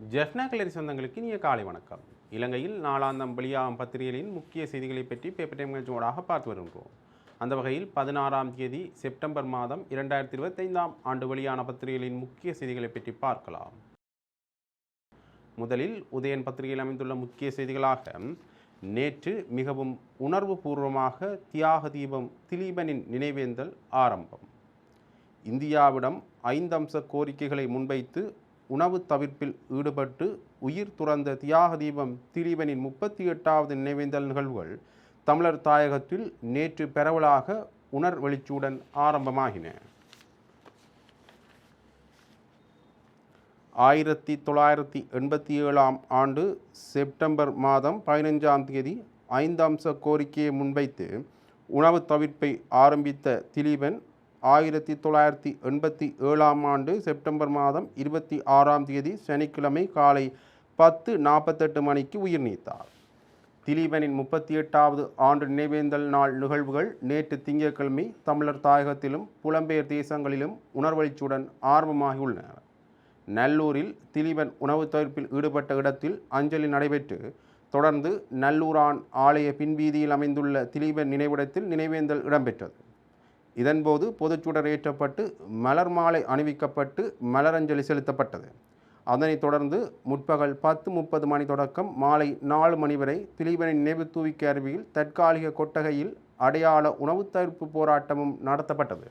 ஜெஃப்னா கல்லரி சொந்தங்களுக்கு இனிய காலை வணக்கம். இலங்கையில் நாலாந்தம் வெளியாகும் பத்திரிகைகளின் முக்கிய செய்திகளை பற்றி பேப்பர் டைம் நிகழ்ச்சியோடாக பார்த்து வருகின்றோம். அந்த வகையில் பதினாறாம் தேதி செப்டம்பர் மாதம் இரண்டாயிரத்தி இருபத்தைந்தாம் ஆண்டு வெளியான பத்திரிகைகளின் முக்கிய செய்திகளை பற்றி பார்க்கலாம். முதலில் உதயன் பத்திரிகையில் அமைந்துள்ள முக்கிய செய்திகளாக நேற்று மிகவும் உணர்வுபூர்வமாக தியாக தீபம் திலீபனின் நினைவேந்தல் ஆரம்பம். இந்தியாவிடம் ஐந்தம்ச கோரிக்கைகளை முன்வைத்து உணவு தவிர்ப்பில் ஈடுபட்டு உயிர் துறந்த தியாக தீபம் திலீபனின் முப்பத்தி எட்டாவது நினைவேந்தல் நிகழ்வுகள் தமிழர் தாயகத்தில் நேற்று பரவலாக உணர்வெளிச்சியுடன் ஆரம்பமாகின. ஆயிரத்தி தொள்ளாயிரத்தி எண்பத்தி ஏழாம் ஆண்டு செப்டம்பர் மாதம் பதினைஞ்சாம் தேதி ஐந்தாம்ச கோரிக்கையை முன்வைத்து உணவு தவிர்ப்பை ஆரம்பித்த திலீபன் ஆயிரத்தி தொள்ளாயிரத்தி எண்பத்தி ஏழாம் ஆண்டு செப்டம்பர் மாதம் இருபத்தி ஆறாம் தேதி சனிக்கிழமை காலை பத்து நாற்பத்தெட்டு மணிக்கு உயிர் நீத்தார். திலீபனின் முப்பத்தி எட்டாவது ஆண்டு நினைவேந்தல் நாள் நிகழ்வுகள் நேற்று திங்கட்கிழமை தமிழர் தாயகத்திலும் புலம்பெயர் தேசங்களிலும் உணர்வெழுச்சியுடன் ஆரம்பமாகியுள்ளன. நல்லூரில் திலீபன் உணவு தவிர்ப்பில் ஈடுபட்ட இடத்தில் அஞ்சலி நடைபெற்று தொடர்ந்து நல்லூரான் ஆலய பின்வீதியில் அமைந்துள்ள திலீபன் நினைவிடத்தில் நினைவேந்தல் இடம்பெற்றது. இதன்போது பொதுச்சுடர் ஏற்றப்பட்டு மலர் மாலை அணிவிக்கப்பட்டு மலரஞ்சலி செலுத்தப்பட்டது. அதனைத் தொடர்ந்து முற்பகல் பத்து முப்பது மணி தொடக்கம் மாலை நாலு மணி வரை திலீபனின் நினைவு தூவிக்க அருவியில் தற்காலிக கொட்டகையில் அடையாள உணவு தவிர்ப்பு போராட்டமும் நடத்தப்பட்டது.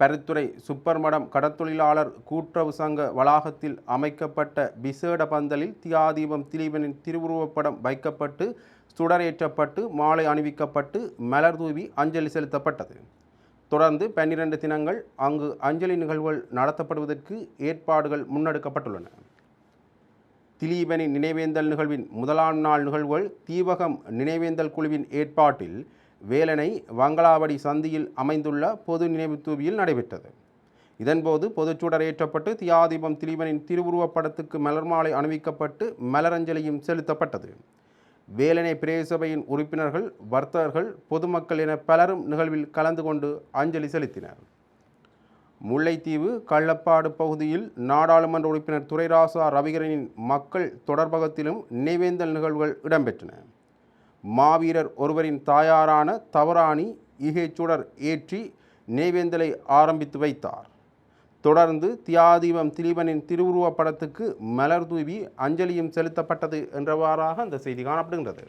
பருத்துறை சுப்பர்மடம் கடத்தொழிலாளர் கூட்டுறவு சங்க வளாகத்தில் அமைக்கப்பட்ட விசேட பந்தலில் தியாதீபம் திலீபனின் திருவுருவப்படம் வைக்கப்பட்டு சுடரேற்றப்பட்டு மாலை அணிவிக்கப்பட்டு மலர் தூவி அஞ்சலி செலுத்தப்பட்டது. தொடர்ந்து பன்னிரண்டு தினங்கள் அங்கு அஞ்சலி நிகழ்வுகள் நடத்தப்படுவதற்கு ஏற்பாடுகள் முன்னெடுக்கப்பட்டுள்ளன. திலீபனின் நினைவேந்தல் நிகழ்வின் முதலாம் நாள் நிகழ்வுகள் தீவகம் நினைவேந்தல் குழுவின் ஏற்பாட்டில் வேலனை வங்களாவடி சந்தியில் அமைந்துள்ள பொது நினைவு தூவியில் நடைபெற்றது. இதன்போது பொதுச்சுடர் ஏற்றப்பட்டு தியாதீபம் திலீபனின் திருவுருவப்படத்துக்கு மலர் மாலை அணிவிக்கப்பட்டு மலரஞ்சலியும் செலுத்தப்பட்டது. வேலனை பிரேசபையின் உறுப்பினர்கள் வர்த்தகர்கள் பொதுமக்கள் என பலரும் நிகழ்வில் கலந்து கொண்டு அஞ்சலி செலுத்தினர். முல்லைத்தீவு கள்ளப்பாடு பகுதியில் நாடாளுமன்ற உறுப்பினர் துரைராசா ரவிகரனின் மக்கள் தொடர்பகத்திலும் நினைவேந்தல் நிகழ்வுகள் இடம்பெற்றன. மாவீரர் ஒருவரின் தாயாரான தவராணி இகைச்சுடர் ஏற்றி நினைவேந்தலை ஆரம்பித்து வைத்தார். தொடர்ந்து தியாதீபம் திலீபனின் திருவுருவப் படத்துக்கு மலர் தூவி அஞ்சலியும் செலுத்தப்பட்டது என்றவாறாக அந்த செய்தி காணப்படுகின்றது.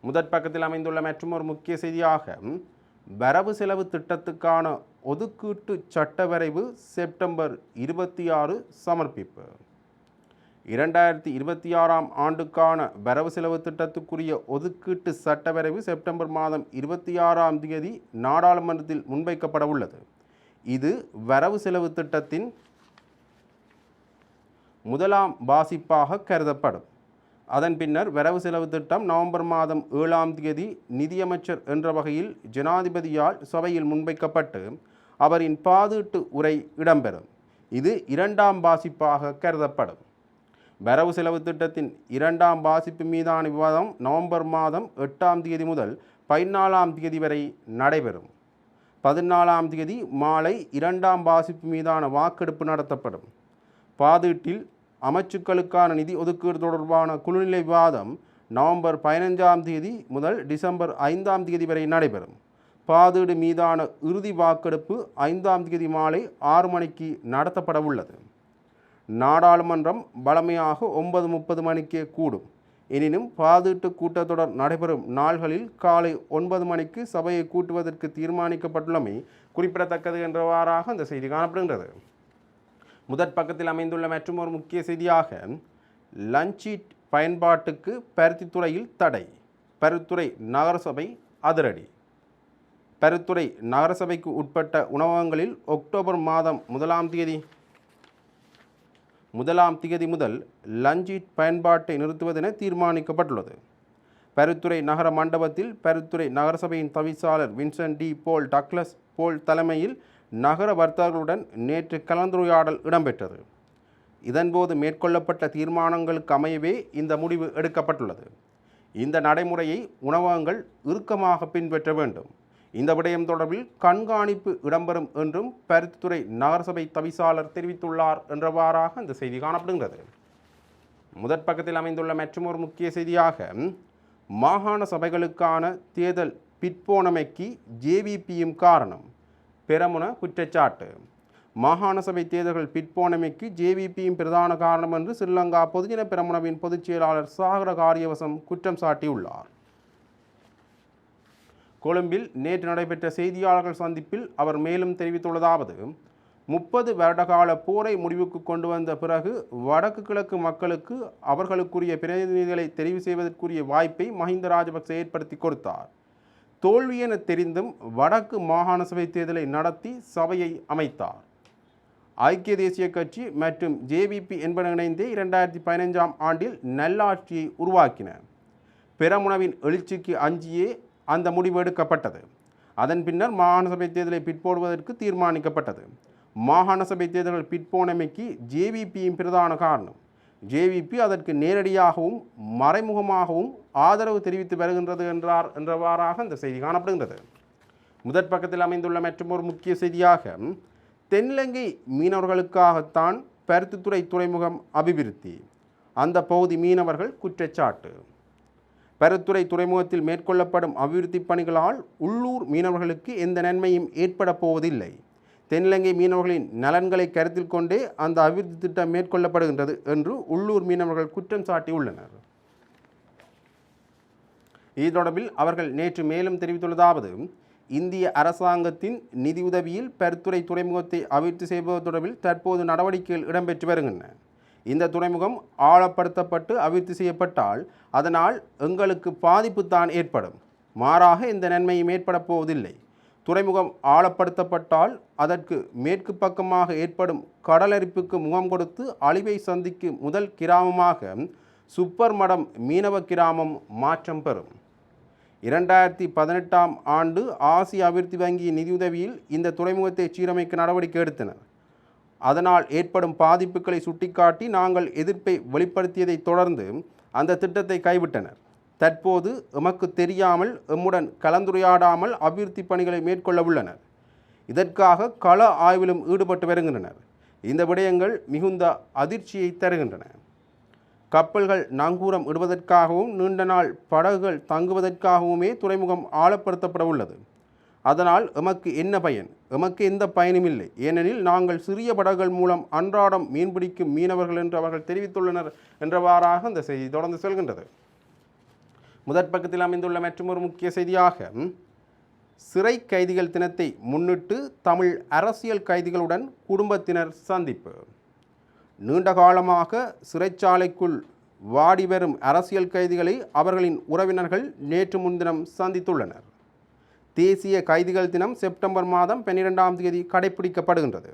முதற் பக்கத்தில் அமைந்துள்ள மற்றொரு முக்கிய செய்தியாக வரவு செலவு திட்டத்துக்கான ஒதுக்கீட்டு சட்ட வரைவு செப்டம்பர் இருபத்தி ஆறு சமர்ப்பிப்பு. இரண்டாயிரத்தி இருபத்தி ஆறாம் ஆண்டுக்கான வரவு செலவு திட்டத்துக்குரிய ஒதுக்கீட்டு சட்டவரைவு செப்டம்பர் மாதம் இருபத்தி ஆறாம் தேதி நாடாளுமன்றத்தில் முன்வைக்கப்பட உள்ளது. இது வரவு செலவு திட்டத்தின் முதலாம் வாசிப்பாக கருதப்படும். அதன் பின்னர் வரவு செலவு திட்டம் நவம்பர் மாதம் ஏழாம் தேதி நிதியமைச்சர் என்ற வகையில் ஜனாதிபதியால் சபையில் முன்வைக்கப்பட்டு அவரின் பாதீட்டு உரை இடம்பெறும். இது இரண்டாம் வாசிப்பாக கருதப்படும். வரவு செலவு திட்டத்தின் இரண்டாம் வாசிப்பு மீதான விவாதம் நவம்பர் மாதம் எட்டாம் தேதி முதல் பதினாலாம் தேதி வரை நடைபெறும். பதினாலாம் தேதி மாலை இரண்டாம் வாசிப்பு மீதான வாக்கெடுப்பு நடத்தப்படும். பாதீட்டில் அமைச்சுக்களுக்கான நிதி ஒதுக்கீடு தொடர்பான குழுநிலை விவாதம் நவம்பர் பதினைஞ்சாம் தேதி முதல் டிசம்பர் ஐந்தாம் தேதி வரை நடைபெறும். பாதீடு மீதான இறுதி வாக்கெடுப்பு ஐந்தாம் தேதி மாலை ஆறு மணிக்கு நடத்தப்பட உள்ளது நாடாளுமன்றம் பழமையாக ஒன்பது முப்பது மணிக்கே கூடும். எனினும் பாதுட்டு கூட்டத்தொடர் நடைபெறும் நாள்களில் காலை ஒன்பது மணிக்கு சபையை கூட்டுவதற்கு தீர்மானிக்கப்பட்டுள்ளமை குறிப்பிடத்தக்கது என்றவாறாக அந்த செய்தி காணப்படுகின்றது. முதற் பக்கத்தில் அமைந்துள்ள மற்றும் ஒரு முக்கிய செய்தியாக லஞ்சீட் பயன்பாட்டுக்கு பருத்தித்துறையில் தடை. பருத்துறை நகரசபை அதிரடி. பருத்துறை நகரசபைக்கு உட்பட்ட உணவகங்களில் அக்டோபர் மாதம் முதலாம் தேதி முதலாம் தேதி முதல் லஞ்சிட் பயன்பாட்டை நிறுத்துவதென தீர்மானிக்கப்பட்டுள்ளது. பருத்துறை நகர மண்டபத்தில் பருத்துறை நகரசபையின் தவிசாளர் Vincent D. Paul Douglas Paul தலைமையில் நகர வர்த்தகர்களுடன் நேற்று கலந்துரையாடல் இடம்பெற்றது. இதன்போது மேற்கொள்ளப்பட்ட தீர்மானங்களுக்கு அமையவே இந்த முடிவு எடுக்கப்பட்டுள்ளது. இந்த நடைமுறையை உணவகங்கள் இறுக்கமாக பின்பற்ற வேண்டும். இந்த விடயம் தொடர்பில் கண்காணிப்பு இடம்பெறும் என்றும் பருத்தித்துறை நகரசபை தவிசாளர் தெரிவித்துள்ளார் என்றவாறாக இந்த செய்தி காணப்படுகிறது. முதற் பக்கத்தில் அமைந்துள்ள மற்றொரு முக்கிய செய்தியாக மாகாண சபைகளுக்கான தேர்தல் பிற்போனமைக்கு ஜேவிபியும் காரணம். பெரமுன குற்றச்சாட்டு. மாகாண சபை தேர்தல்கள் பிற்போனமைக்கு ஜேவிபியும் பிரதான காரணம் என்று ஸ்ரீலங்கா பொதுஜன பெரமுனவின் பொதுச் செயலாளர் சாகர காரியவசம் குற்றம் சாட்டியுள்ளார். கொழும்பில் நேற்று நடைபெற்ற செய்தியாளர்கள் சந்திப்பில் அவர் மேலும் தெரிவித்துள்ளதாவது முப்பது வருடகால போரை முடிவுக்கு கொண்டு வந்த பிறகு வடக்கு கிழக்கு மக்களுக்கு அவர்களுக்குரிய பிரதிநிதிகளை தெரிவு செய்வதற்குரிய வாய்ப்பை மஹிந்த ராஜபக்ச ஏற்படுத்தி கொடுத்தார். தோல்வி என தெரிந்தும் வடக்கு மாகாண சபை தேர்தலை நடத்தி சபையை அமைத்தார். ஐக்கிய தேசிய கட்சி மற்றும் ஜேவிபி என்பன இணைந்தே இரண்டாயிரத்தி பதினைஞ்சாம் ஆண்டில் நல்லாட்சியை உருவாக்கின. பெரமுனவின் எழுச்சிக்கு அஞ்சியே அந்த முடிவு எடுக்கப்பட்டது. அதன் பின்னர் மாகாண சபை தேர்தலை பிற்போடுவதற்கு தீர்மானிக்கப்பட்டது. மாகாண சபை தேர்தல்கள் பிற்போனமைக்கு ஜேவிபியின் பிரதான காரணம். ஜேவிபி அதற்கு நேரடியாகவும் மறைமுகமாகவும் ஆதரவு தெரிவித்து வருகின்றது என்றார் என்றவாறாக இந்த செய்தி காணப்படுகின்றது. முதற் பக்கத்தில் அமைந்துள்ள மற்றொரு முக்கிய செய்தியாக தென்னிலங்கை மீனவர்களுக்காகத்தான் பருத்தித்துறை துறைமுகம் அபிவிருத்தி. அந்த பகுதி மீனவர்கள் குற்றச்சாட்டு. பருத்துறை துறைமுகத்தில் மேற்கொள்ளப்படும் அபிவிருத்தி பணிகளால் உள்ளூர் மீனவர்களுக்கு எந்த நன்மையும் ஏற்பட போவதில்லை. தென்னிலங்கை மீனவர்களின் நலன்களை கருத்தில் கொண்டே அந்த அபிவிருத்தி திட்டம் மேற்கொள்ளப்படுகின்றது என்று உள்ளூர் மீனவர்கள் குற்றம் சாட்டியுள்ளனர். இது தொடர்பில் அவர்கள் நேற்று மேலும் தெரிவித்துள்ளதாவது இந்திய அரசாங்கத்தின் நிதியுதவியில் பருத்துறை துறைமுகத்தை அபிவிருத்தி செய்வது தொடர்பில் தற்போது நடவடிக்கைகள் இடம்பெற்று வருகின்றன. இந்த துறைமுகம் ஆழப்படுத்தப்பட்டு அபிவிருத்தி செய்யப்பட்டால் அதனால் எங்களுக்கு பாதிப்பு தான் ஏற்படும். மாறாக இந்த நன்மையும் ஏற்பட போவதில்லை. துறைமுகம் ஆழப்படுத்தப்பட்டால் அதற்கு மேற்கு பக்கமாக ஏற்படும் கடலரிப்புக்கு முகம் கொடுத்து அழிவை சந்திக்கும் முதல் கிராமமாக சுப்பர் மடம் மீனவ கிராமம் மாற்றம் பெறும். இரண்டாயிரத்தி பதினெட்டாம் ஆண்டு ஆசிய அபிவிருத்தி வங்கியின் நிதியுதவியில் இந்த துறைமுகத்தை சீரமைக்க நடவடிக்கை எடுத்தனர். அதனால் ஏற்படும் பாதிப்புகளை சுட்டிக்காட்டி நாங்கள் எதிர்ப்பை வெளிப்படுத்தியதை தொடர்ந்து அந்த திட்டத்தை கைவிட்டனர். தற்போது எமக்கு தெரியாமல் எம்முடன் கலந்துரையாடாமல் அபிவிருத்தி பணிகளை மேற்கொள்ள உள்ளனர். இதற்காக கள ஆய்விலும் ஈடுபட்டு வருகின்றனர். இந்த விடயங்கள் மிகுந்த அதிர்ச்சியை தருகின்றன. கப்பல்கள் நங்கூரம் இடுவதற்காகவும் நீண்ட நாள் படகுகள் தங்குவதற்காகவுமே துறைமுகம் ஆழப்படுத்தப்பட உள்ளது. அதனால் எமக்கு என்ன பயன்? எமக்கு எந்த பயனும் இல்லை. ஏனெனில் நாங்கள் சிறிய படகுகள் மூலம் அன்றாடம் மீன்பிடிக்கும் மீனவர்கள் என்று அவர்கள் தெரிவித்துள்ளனர் என்றவாறாக இந்த செய்தி தொடர்ந்து செல்கின்றது. முதற் பக்கத்தில் அமைந்துள்ள மற்றொரு முக்கிய செய்தியாக சிறை கைதிகள் தினத்தை முன்னிட்டு தமிழ் அரசியல் கைதிகளுடன் குடும்பத்தினர் சந்திப்பு. நீண்ட காலமாக சிறைச்சாலைக்குள் வாடி வரும் அரசியல் கைதிகளை அவர்களின் உறவினர்கள் நேற்று முன்தினம் சந்தித்துள்ளனர். தேசிய கைதிகள் தினம் செப்டம்பர் மாதம் பன்னிரெண்டாம் தேதி கடைபிடிக்கப்படுகின்றது.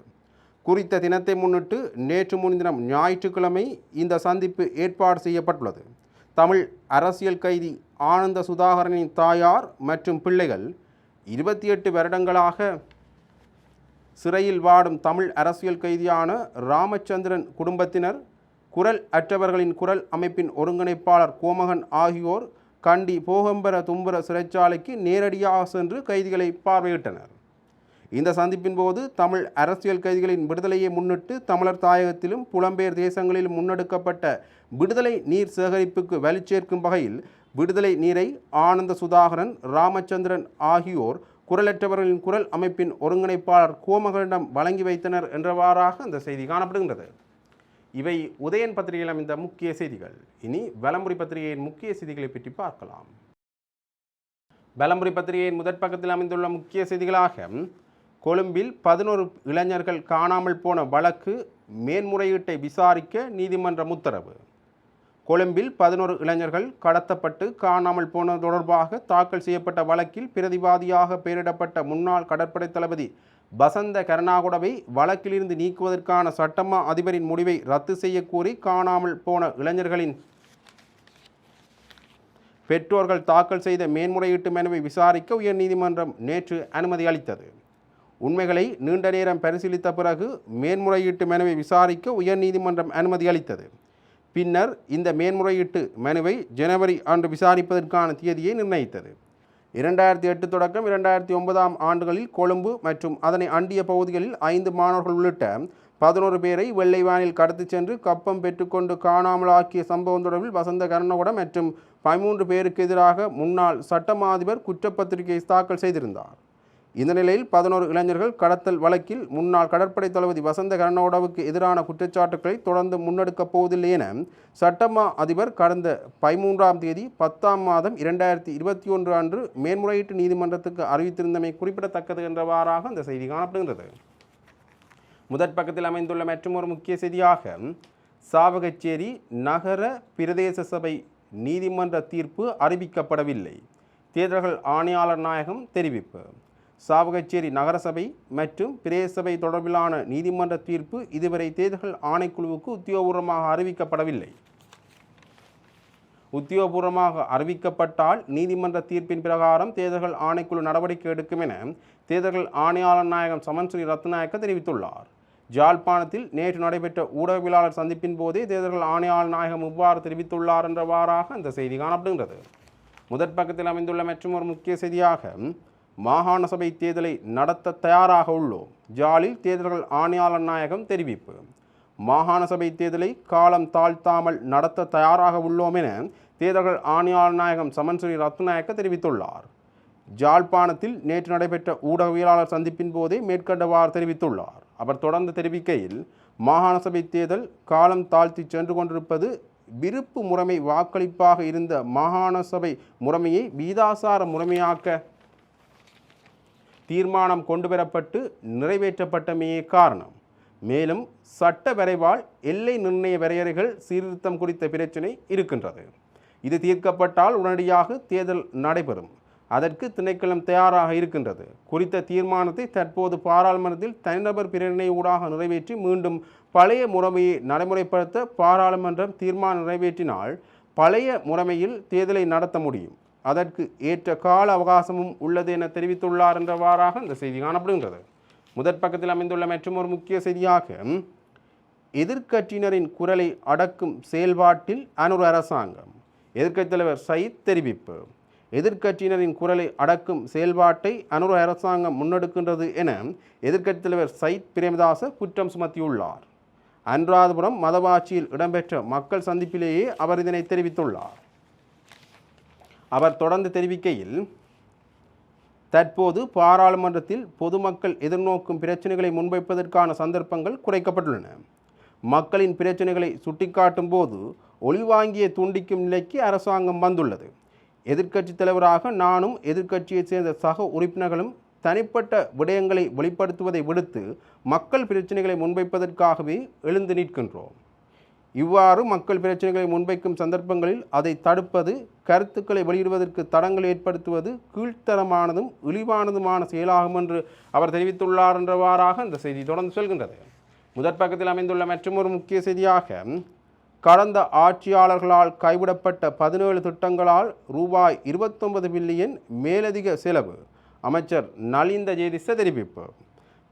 குறித்த தினத்தை முன்னிட்டு நேற்று முன்தினம் ஞாயிற்றுக்கிழமை இந்த சந்திப்பு ஏற்பாடு செய்யப்பட்டுள்ளது. தமிழ் அரசியல் கைதி ஆனந்த சுதாகரனின் தாயார் மற்றும் பிள்ளைகள் இருபத்தி எட்டு வருடங்களாக சிறையில் வாடும் தமிழ் அரசியல் கைதியான ராமச்சந்திரன் குடும்பத்தினர் குரல் அற்றவர்களின் குரல் அமைப்பின் ஒருங்கிணைப்பாளர் கோமகன் ஆகியோர் கண்டி போகம்பர தும்பர சிறைச்சாலைக்கு நேரடியாக சென்று கைதிகளை பார்வையிட்டனர். இந்த சந்திப்பின் போது தமிழ் அரசியல் கைதிகளின் விடுதலையை முன்னிட்டு தமிழர் தாயகத்திலும் புலம்பெயர் தேசங்களிலும் முன்னெடுக்கப்பட்ட விடுதலை நீர் சேகரிப்புக்கு வலுச்சேர்க்கும் வகையில் விடுதலை நீரை ஆனந்த சுதாகரன் ராமச்சந்திரன் ஆகியோர் குரலற்றவர்களின் குரல் அமைப்பின் ஒருங்கிணைப்பாளர் கோமகளிடம் வழங்கி வைத்தனர் என்றவாறாக இந்த செய்தி காணப்படுகின்றது. இவை உதயன் பத்திரிகையில் அமைந்த முக்கிய செய்திகள். இனி வலம்புரி பத்திரிகையின் முக்கிய செய்திகளை பற்றி பார்க்கலாம். வலம்புரி பத்திரிகையின் முதற் பக்கத்தில் அமைந்துள்ள முக்கிய செய்திகளாக கொழும்பில் பதினோரு இளைஞர்கள் காணாமல் போன வழக்கு மேன்முறையீட்டை விசாரிக்க நீதிமன்றம் உத்தரவு கொழும்பில் பதினோரு இளைஞர்கள் கடத்தப்பட்டு காணாமல் போனது தொடர்பாக தாக்கல் செய்யப்பட்ட வழக்கில் பிரதிவாதியாக பெயரிடப்பட்ட முன்னாள் கடற்படை தளபதி பசந்த கருணாகுடவை வழக்கிலிருந்து நீக்குவதற்கான சட்டமா அதிபரின் முடிவை ரத்து செய்யக்கூறி கோரி காணாமல் போன இளைஞர்களின் பெற்றோர்கள் தாக்கல் செய்த மேன்முறையீட்டு மனுவை விசாரிக்க உயர்நீதிமன்றம் நேற்று அனுமதி அளித்தது. உண்மைகளை நீண்ட நேரம் பரிசீலித்த பிறகு மேன்முறையீட்டு மனுவை விசாரிக்க உயர்நீதிமன்றம் அனுமதி அளித்தது. பின்னர் இந்த மேன்முறையீட்டு மனுவை ஜனவரி ஆண்டு விசாரிப்பதற்கான தேதியை நிர்ணயித்தது. இரண்டாயிரத்தி எட்டு தொடக்கம் இரண்டாயிரத்தி ஒன்பதாம் ஆண்டுகளில் கொழும்பு மற்றும் அதனை அண்டிய பகுதிகளில் ஐந்து மாணவர்கள் உள்ளிட்ட பதினோரு பேரை வெள்ளை வானில் கடத்திச் சென்று கப்பம் பெற்றுக்கொண்டு காணாமல் ஆக்கிய சம்பவம் தொடர்பில் வசந்த கருணகுட மற்றும் பதிமூன்று பேருக்கு எதிராக முன்னாள் சட்டமா அதிபர் குற்றப்பத்திரிகை தாக்கல் செய்திருந்தார். இந்த நிலையில் பதினோரு இளைஞர்கள் கடத்தல் வழக்கில் முன்னாள் கடற்படை தளபதி வசந்த கரனோடவுக்கு எதிரான குற்றச்சாட்டுக்களை தொடர்ந்து முன்னெடுக்கப் போவதில்லை என சட்டமா அதிபர் கடந்த பதிமூன்றாம் தேதி பத்தாம் மாதம் இரண்டாயிரத்தி இருபத்தி ஒன்று அன்று மேன்முறையீட்டு நீதிமன்றத்துக்கு அறிவித்திருந்தமை குறிப்பிடத்தக்கது என்றவாறாக அந்த செய்தி காணப்படுகின்றது. முதற் பக்கத்தில் அமைந்துள்ள மற்றும் ஒரு முக்கிய செய்தியாக சாவகச்சேரி நகர பிரதேச சபை நீதிமன்ற தீர்ப்பு அறிவிக்கப்படவில்லை. தேர்தல்கள் ஆணையாளர் நாயகம் தெரிவிப்பு. சாவகச்சேரி நகரசபை மற்றும் பிரேசபை தொடர்பிலான நீதிமன்ற தீர்ப்பு இதுவரை தேர்தல்கள் ஆணைக்குழுவுக்கு உத்தியோகபூர்வமாக அறிவிக்கப்படவில்லை. உத்தியோகபூர்வமாக அறிவிக்கப்பட்டால் நீதிமன்ற தீர்ப்பின் பிரகாரம் தேர்தல்கள் ஆணைக்குழு நடவடிக்கை எடுக்கும் என தேர்தல்கள் ஆணையாளர் நாயகம் சமன்ஸ்ரீ ரத்நாயக்க தெரிவித்துள்ளார். ஜாழ்ப்பாணத்தில் நேற்று நடைபெற்ற ஊடகவியலாளர் சந்திப்பின் போதே தேர்தல்கள் ஆணையாளர் நாயகம் இவ்வாறு தெரிவித்துள்ளார் என்றவாறாக அந்த செய்தி காணப்படுகின்றது. முதற் பக்கத்தில் அமைந்துள்ள மற்றும் ஒரு முக்கிய செய்தியாக மாகாண சபை தேர்தலை நடத்த தயாராக உள்ளோம். ஜாலில் தேர்தல்கள் ஆணையாளர் நாயகம் தெரிவிப்பு. மாகாண சபை தேர்தலை காலம் தாழ்த்தாமல் நடத்த தயாராக உள்ளோம் என தேர்தல்கள் ஆணையாளர் நாயகம் சமன் ரத்நாயக்க தெரிவித்துள்ளார். ஜாழ்ப்பாணத்தில் நேற்று நடைபெற்ற ஊடகவியலாளர் சந்திப்பின் போதே மேற்கண்டவாறு தெரிவித்துள்ளார். அவர் தொடர்ந்து தெரிவிக்கையில் மாகாண சபை தேர்தல் காலம் தாழ்த்தி சென்று கொண்டிருப்பது விருப்பு முறைமை வாக்களிப்பாக இருந்த மாகாண சபை முறைமையை வீதாசார முறைமையாக்க தீர்மானம் கொண்டு வரப்பட்டு நிறைவேற்றப்பட்டமையே காரணம். மேலும் சட்ட வரைவால் எல்லை நிர்ணய வரையறைகள் சீர்திருத்தம் குறித்த பிரச்சினை இருக்கின்றது. இது தீர்க்கப்பட்டால் உடனடியாக தேர்தல் நடைபெறும். அதற்கு திணைக்களம் தயாராக இருக்கின்றது. குறித்த தீர்மானத்தை தற்போது பாராளுமன்றத்தில் தனிநபர் பிரேரணை ஊடாக நிறைவேற்றி மீண்டும் பழைய முறைமையை நடைமுறைப்படுத்த பாராளுமன்றம் தீர்மானம் நிறைவேற்றினால் பழைய முறைமையில் தேர்தலை நடத்த முடியும். அதற்கு ஏற்ற கால அவகாசமும் உள்ளது என தெரிவித்துள்ளார் என்றவாறாக இந்த செய்தி காணப்படுகின்றது. முதற் பக்கத்தில் அமைந்துள்ள மற்றும் ஒரு முக்கிய செய்தியாக எதிர்க்கட்சியினரின் குரலை அடக்கும் செயல்பாட்டில் அனுர் அரசாங்கம் எதிர்க்கட்சித் தலைவர் சயித் தெரிவிப்பு எதிர்க்கட்சியினரின் குரலை அடக்கும் செயல்பாட்டை அனுர் அரசாங்கம் முன்னெடுக்கின்றது என எதிர்க்கட்சித் தலைவர் சயித் பிரேமதாச குற்றம் சுமத்தியுள்ளார். அனுராதபுரம் மதவாட்சியில் இடம்பெற்ற மக்கள் சந்திப்பிலேயே அவர் இதனை தெரிவித்துள்ளார். அவர் தொடர்ந்து தெரிவிக்கையில் தற்போது பாராளுமன்றத்தில் பொதுமக்கள் எதிர்நோக்கும் பிரச்சனைகளை முன்வைப்பதற்கான சந்தர்ப்பங்கள் குறைக்கப்பட்டுள்ளன. மக்களின் பிரச்சனைகளை சுட்டிக்காட்டும் போது ஒளிவாங்கிய துண்டிக்கும் நிலைக்கு அரசாங்கம் வந்துள்ளது. எதிர்க்கட்சித் தலைவராக நானும் எதிர்க்கட்சியைச் சேர்ந்த சக உறுப்பினர்களும் தனிப்பட்ட விடயங்களை வெளிப்படுத்துவதை விடுத்து மக்கள் பிரச்சனைகளை முன்வைப்பதற்காகவே எழுந்து நிற்கின்றோம். இவ்வாறு மக்கள் பிரச்சனைகளை முன்வைக்கும் சந்தர்ப்பங்களில் அதை தடுப்பது கருத்துக்களை வெளியிடுவதற்கு தடங்கள் ஏற்படுத்துவது கீழ்த்தரமானதும் இழிவானதுமான செயலாகும் என்று அவர் தெரிவித்துள்ளார் என்றவாறாக இந்த செய்தி தொடர்ந்து சொல்கின்றது. முதற் பக்கத்தில் அமைந்துள்ள மற்றொரு முக்கிய செய்தியாக கடந்த ஆட்சியாளர்களால் கைவிடப்பட்ட பதினேழு திட்டங்களால் ரூபாய் இருபத்தொன்பது பில்லியன் மேலதிக செலவு. அமைச்சர் நலிந்த ஜேதிச தெரிவிப்பு.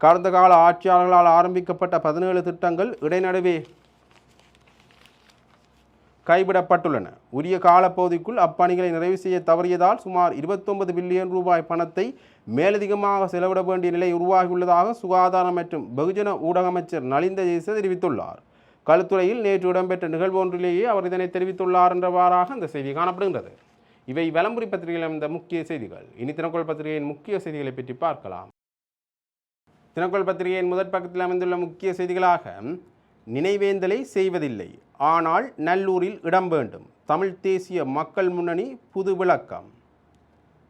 கடந்த கால ஆட்சியாளர்களால் ஆரம்பிக்கப்பட்ட பதினேழு திட்டங்கள் இடைநடுவே கைவிடப்பட்டுள்ளன. உரிய காலப்பகுதிக்குள் அப்பணிகளை நிறைவு செய்ய தவறியதால் சுமார் இருபத்தொன்பது பில்லியன் ரூபாய் பணத்தை மேலதிகமாக செலவிட வேண்டிய நிலை உருவாகியுள்ளதாக சுகாதாரம் மற்றும் வெகுஜன ஊடக அமைச்சர் நலிந்த ஜெயச தெரிவித்துள்ளார். கழுத்துறையில் நேற்று இடம்பெற்ற நிகழ்வு ஒன்றிலேயே அவர் இதனை தெரிவித்துள்ளார் என்றவாறாக அந்த செய்தி காணப்படுகின்றது. இவை வலம்புரி பத்திரிகையில் அமைந்த முக்கிய செய்திகள். இனி தினக்கோள் பத்திரிகையின் முக்கிய செய்திகளை பற்றி பார்க்கலாம். தினக்கோள் பத்திரிகையின் முதற் பக்கத்தில் அமைந்துள்ள முக்கிய செய்திகளாக நினைவேந்தலை செய்வதில்லை. ஆனால் நல்லூரில் இடம் வேண்டும். தமிழ் தேசிய மக்கள் முன்னணி புது விளக்கம்.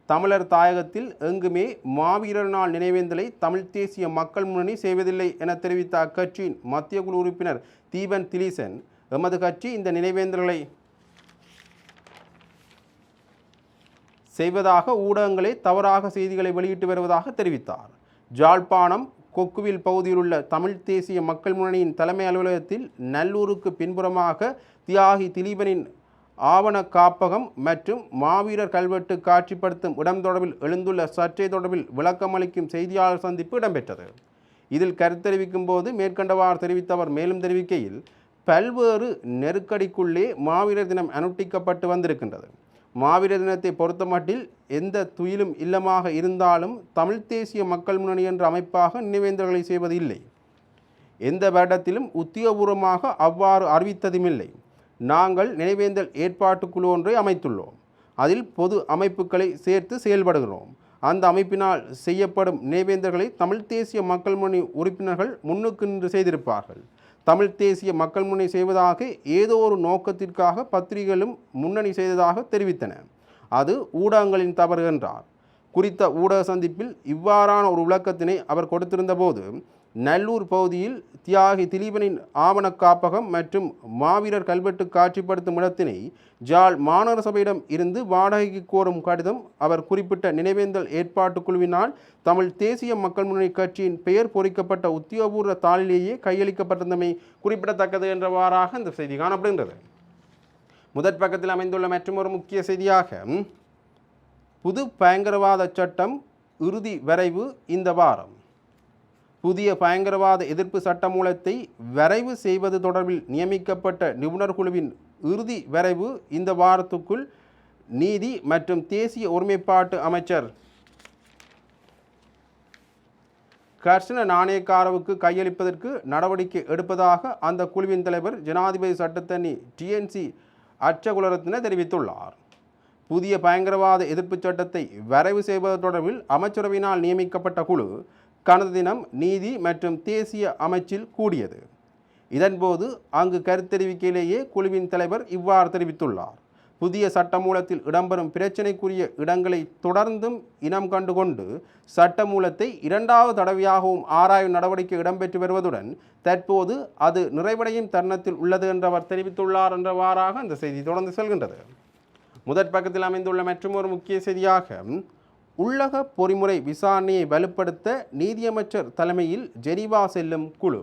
தமிழர் தாயகத்தில் எங்குமே மாவீரர் நாள் நினைவேந்தலை தமிழ் தேசிய மக்கள் முன்னணி செய்வதில்லை என தெரிவித்த அக்கட்சியின் மத்திய குழு உறுப்பினர் தீபன் திலீசன் எமது கட்சி இந்த நினைவேந்தல்களை செய்வதாக ஊடகங்களே தவறாக செய்திகளை வெளியிட்டு வருவதாக தெரிவித்தார். ஜாழ்ப்பாணம் கொக்குவில் பகுதியில் உள்ள தமிழ் தேசிய மக்கள் முன்னணியின் தலைமை அலுவலகத்தில் நல்லூருக்கு பின்புறமாக தியாகி திலீபனின் ஆவண காப்பகம் மற்றும் மாவீரர் கல்வெட்டு காட்சிப்படுத்தும் இடம் தொடர்பில் எழுந்துள்ள சர்ச்சை தொடர்பில் விளக்கமளிக்கும் செய்தியாளர் சந்திப்பு இடம்பெற்றது. இதில் கருத்தெரிவிக்கும் போது மேற்கண்டவாறு தெரிவித்தவர் மேலும் தெரிவிக்கையில் பல்வேறு நெருக்கடிக்குள்ளே மாவீரர் தினம் அனுட்டிக்கப்பட்டு வந்திருக்கின்றது. மாவீரர் தினத்தை பொறுத்தமட்டில் எந்த துயிலும் இல்லமாக இருந்தாலும் தமிழ் தேசிய மக்கள் முன்னணி என்ற அமைப்பாக நினைவேந்தல்களை செய்வது இல்லை எந்த வருடத்திலும் உத்தியோகபூர்வமாக அவ்வாறு அறிவித்ததுமில்லை. நாங்கள் நினைவேந்தல் ஏற்பாட்டு குழு ஒன்றை அமைத்துள்ளோம். அதில் பொது அமைப்புகளை சேர்த்து செயல்படுகிறோம். அந்த அமைப்பினால் செய்யப்படும் நினைவேந்தல்களை தமிழ் தேசிய மக்கள் முன்னணி உறுப்பினர்கள் முன்னுக்கு நின்று செய்திருப்பார்கள். தமிழ் தேசிய மக்கள் முன்னணி செய்வதாக ஏதோ ஒரு நோக்கத்திற்காக பத்திரிகைகளும் முன்னணி செய்ததாக தெரிவித்தன. அது ஊடகங்களின் தவறு என்றார். குறித்த ஊடக சந்திப்பில் இவ்வாறான ஒரு விளக்கத்தினை அவர் கொடுத்திருந்த போது நல்லூர் பகுதியில் தியாகி திலீபனின் ஆவண காப்பகம் மற்றும் மாவீரர் கல்வெட்டு காட்சிப்படுத்தும் இடத்தினை ஜாழ் மாநகர சபையிடம் இருந்து வாடகைக்கு கோரும் கடிதம் அவர் குறிப்பிட்ட நினைவேந்தல் ஏற்பாட்டுக் குழுவினால் தமிழ் தேசிய மக்கள் முன்னணி கட்சியின் பெயர் பொறிக்கப்பட்ட உத்தியோகபூர்வ தாளிலேயே கையளிக்கப்பட்டிருந்தமை குறிப்பிடத்தக்கது என்றவாறாக இந்த செய்தி காணப்படுகின்றது. முதற் பக்கத்தில் அமைந்துள்ள மற்றொரு முக்கிய செய்தியாக புது பயங்கரவாத சட்டம் இறுதி வரைவு இந்த வாரம். புதிய பயங்கரவாத எதிர்ப்பு சட்டமூலத்தை வரைவு செய்வது தொடர்பில் நியமிக்கப்பட்ட நிபுணர் குழுவின் இறுதி வரைவு இந்த வாரத்துக்குள் நீதி மற்றும் தேசிய ஒருமைப்பாட்டு அமைச்சர் கர்ஷன நாணயக்காரவுக்கு கையளிப்பதற்கு நடவடிக்கை எடுப்பதாக அந்த குழுவின் தலைவர் ஜனாதிபதி சட்டத்தண்ணி டிஎன்சி அச்சகுலரத்ன தெரிவித்துள்ளார். புதிய பயங்கரவாத எதிர்ப்பு சட்டத்தை வரைவு செய்வது தொடர்பில் அமைச்சரவையினால் நியமிக்கப்பட்ட குழு கடந்த தினம் நீதி மற்றும் தேசிய அமைச்சில் கூடியது. இதன்போது அங்கு கருத்தெரிவிக்கையிலேயே குழுவின் தலைவர் இவ்வாறு தெரிவித்துள்ளார். புதிய சட்டமூலத்தில் இடம்பெறும் பிரச்சினைக்குரிய இடங்களை தொடர்ந்தும் இனம் கண்டுகொண்டு சட்டமூலத்தை இரண்டாவது தடவையாகவும் ஆராயும் நடவடிக்கை இடம்பெற்று வருவதுடன் தற்போது அது நிறைவடையும் தருணத்தில் உள்ளது என்றவர் தெரிவித்துள்ளார் என்றவாறாக அந்த செய்தி தொடர்ந்து செல்கின்றது. முதற் பக்கத்தில் அமைந்துள்ள மற்றும் ஒரு முக்கிய செய்தியாக உள்ளக பொறிமுறை விசாரணையை வலுப்படுத்த நீதியமைச்சர் தலைமையில் ஜெனீவா செல்லும் குழு.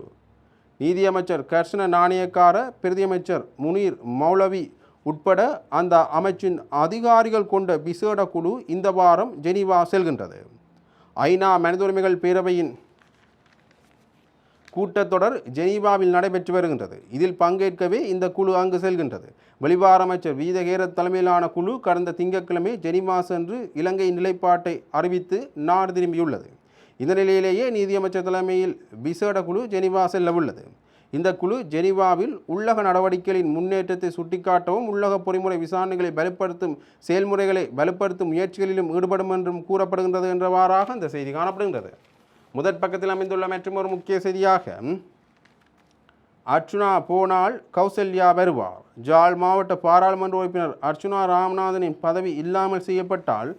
நீதியமைச்சர் கர்ஷன நாணயக்கார பிரதியமைச்சர் முனீர் மௌலவி உட்பட அந்த அமைச்சின் அதிகாரிகள் கொண்ட விசேட குழு இந்த வாரம் ஜெனீவா செல்கின்றது. ஐநா மனிதுரிமைகள் பேரவையின் கூட்டத்தொடர் ஜெனீவாவில் நடைபெற்று வருகின்றது. இதில் பங்கேற்கவே இந்த குழு அங்கு செல்கின்றது. வெளிவார அமைச்சர் வீதகேர தலைமையிலான குழு கடந்த திங்கட்கிழமை ஜெனீவா சென்று இலங்கை நிலைப்பாட்டை அறிவித்து நாடு திரும்பியுள்ளது. இந்த நிலையிலேயே நீதியமைச்சர் தலைமையில் விசேட குழு ஜெனீவா செல்ல உள்ளது. இந்த குழு ஜெனீவாவில் உள்ளக நடவடிக்கைகளின் முன்னேற்றத்தை சுட்டிக்காட்டவும் உள்ளக பொறிமுறை விசாரணைகளை பலப்படுத்தும் செயல்முறைகளை பலப்படுத்தும் முயற்சிகளிலும் ஈடுபடும் என்றும் கூறப்படுகின்றது என்றவாறாக இந்த செய்தி காணப்படுகின்றது. முதற் பக்கத்தில் அமைந்துள்ள மற்றும் ஒரு முக்கிய செய்தியாக அர்ச்சுனா போனால் கௌசல்யா வருவார். ஜாழ் மாவட்ட பாராளுமன்ற உறுப்பினர் அர்ச்சுனா ராமநாதனின் பதவி இல்லாமல் செய்யப்பட்டால்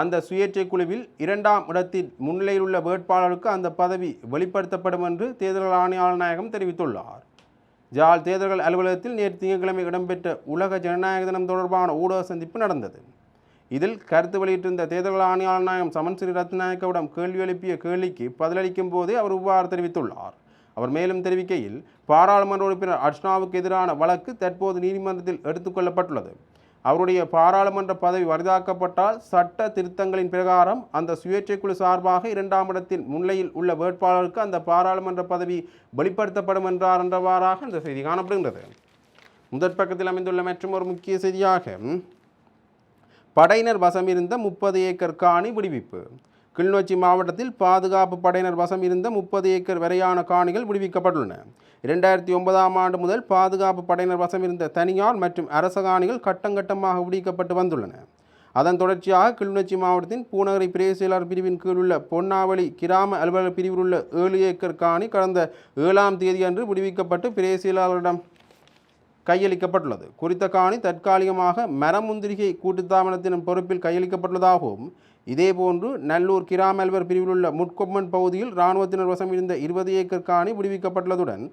அந்த சுயேட்சை குழுவில் இரண்டாம் இடத்தில் முன்னிலையில் உள்ள வேட்பாளருக்கு அந்த பதவி வெளிப்படுத்தப்படும் என்று தேர்தல் ஆணையாளர் நாயகம் தெரிவித்துள்ளார். ஜால் தேர்தல்கள் அலுவலகத்தில் நேற்று திங்கட்கிழமை இடம்பெற்ற உலக ஜனநாயக தினம் தொடர்பான ஊடக சந்திப்பு நடந்தது. இதில் கருத்து வெளியிட்டிருந்த தேர்தல் ஆணையாளர் நாயகம் சமன் ஸ்ரீ ரத்நாயக்கவிடம் கேள்வி எழுப்பிய கேள்விக்கு பதிலளிக்கும் போதே அவர் இவ்வாறு தெரிவித்துள்ளார். அவர் மேலும் தெரிவிக்கையில் பாராளுமன்ற உறுப்பினர் அர்ஷ்னாவுக்கு எதிரான வழக்கு தற்போது நீதிமன்றத்தில் எடுத்துக்கொள்ளப்பட்டுள்ளது அவருடைய பாராளுமன்ற பதவி வரிதாக்கப்பட்டால் சட்ட திருத்தங்களின் பிரகாரம் அந்த சுயேட்சை குழு சார்பாக இரண்டாம் இடத்தில் முன்னிலையில் உள்ள வேட்பாளருக்கு அந்த பாராளுமன்ற பதவி வெளிப்படுத்தப்படும் என்றார் என்றவாறாக இந்த செய்தி காணப்படுகின்றது. முதற் பக்கத்தில் அமைந்துள்ள மற்றும் ஒரு முக்கிய செய்தியாக படையினர் வசம் இருந்த முப்பது ஏக்கர் காணி விடுவிப்பு. கிளிநொச்சி மாவட்டத்தில் பாதுகாப்பு படையினர் வசம் இருந்த முப்பது ஏக்கர் வரையான காணிகள் விடுவிக்கப்பட்டுள்ளன. இரண்டாயிரத்தி ஒன்பதாம் ஆண்டு முதல் பாதுகாப்பு படையினர் வசம் இருந்த தனியார் மற்றும் அரச காணிகள் கட்டங்கட்டமாக விடுவிக்கப்பட்டு வந்துள்ளன. அதன் தொடர்ச்சியாக கிளிநொச்சி மாவட்டத்தின் பூநகரி பிரேசியலாளர் பிரிவின் கீழ் உள்ள பொன்னாவளி கிராம அலுவலர் பிரிவில் உள்ள ஏழு ஏக்கர் காணி கடந்த ஏழாம் தேதி அன்று விடுவிக்கப்பட்டு பிரேசியலாளரிடம் கையளிக்கப்பட்டுள்ளது. குறித்த காணி தற்காலிகமாக மரமுந்திரிகை கூட்டுத்தாபனத்தின் பொறுப்பில் கையளிக்கப்பட்டுள்ளதாகவும் இதேபோன்று நல்லூர் கிராமல்வர் பிரிவில் உள்ள முட்கொம்மன் பகுதியில் இராணுவத்தினர் வசம் இருந்த இருபது ஏக்கர் காணி விடுவிக்கப்பட்டுள்ளதுடன்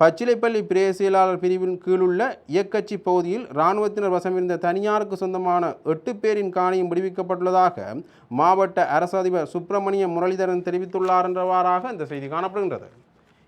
பச்சிலைப்பள்ளி பிரேசியலாளர் பிரிவின் கீழுள்ள இயக்கச்சி பகுதியில் இராணுவத்தினர் வசம் இருந்த தனியாருக்கு சொந்தமான எட்டு பேரின் காணியும் விடுவிக்கப்பட்டுள்ளதாக மாவட்ட அரசு அதிபர் சுப்பிரமணிய முரளிதரன் தெரிவித்துள்ளார் என்றவாறாக இந்த செய்தி காணப்படுகின்றது.